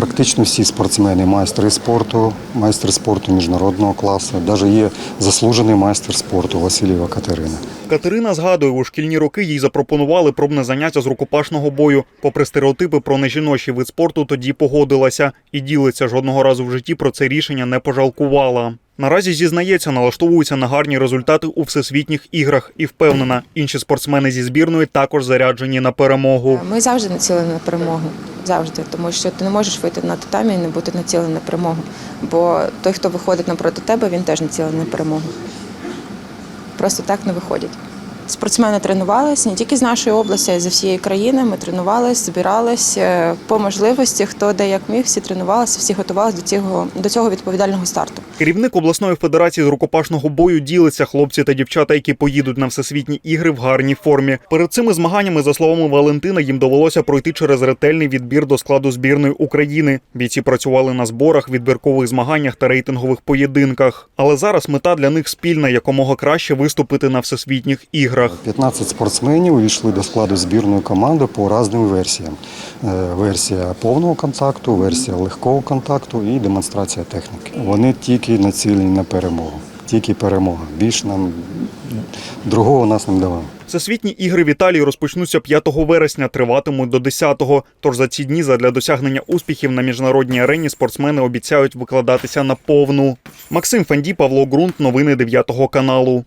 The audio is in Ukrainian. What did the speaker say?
практично всі спортсмени, майстри спорту, майстри спорту міжнародного класу. Навіть є заслужений майстер спорту Васильєва Катерина. Катерина згадує, у шкільні роки їй запропонували пробне заняття з рукопашного бою. Попри стереотипи про нежіночий вид спорту, тоді погодилася і ділиться жодного разу в житті про це рішення не пожалкувала. Наразі зізнається, налаштовується на гарні результати у всесвітніх іграх і впевнена, інші спортсмени зі збірної також заряджені на перемогу. Ми завжди націлені на перемогу. Завжди, тому що ти не можеш вийти на татамі і не бути націлений на перемогу. Бо той, хто виходить напроти тебе, він теж націлений на перемогу. Просто так не виходять. Спортсмени тренувалися не тільки з нашої області, а й з всієї країни. Ми тренувалися, збиралися по можливості, хто де як міг, всі тренувалися, всі готувалися до цього, до цього відповідального старту. Керівник обласної федерації з рукопашного бою ділиться хлопці та дівчата, які поїдуть на всесвітні ігри в гарній формі. Перед цими змаганнями, за словами Валентина, їм довелося пройти через ретельний відбір до складу збірної України. Бійці працювали на зборах, відбіркових змаганнях та рейтингових поєдинках. Але зараз мета для них спільна якомога краще виступити на всесвітніх іграх. 15 спортсменів увійшли до складу збірної команди по різним версіям. Е, Версія повного контакту, версія легкого контакту і демонстрація техніки. Вони тільки націлені на перемогу. Тільки перемога. Більш нам другого нас не давали. Всесвітні ігри в Італії розпочнуться 5 вересня, триватимуть до 10-го. Тож за ці дні задля досягнення успіхів на міжнародній арені спортсмени обіцяють викладатися на повну. Максим Фенді, Павло Ґрунт, новини 9 каналу.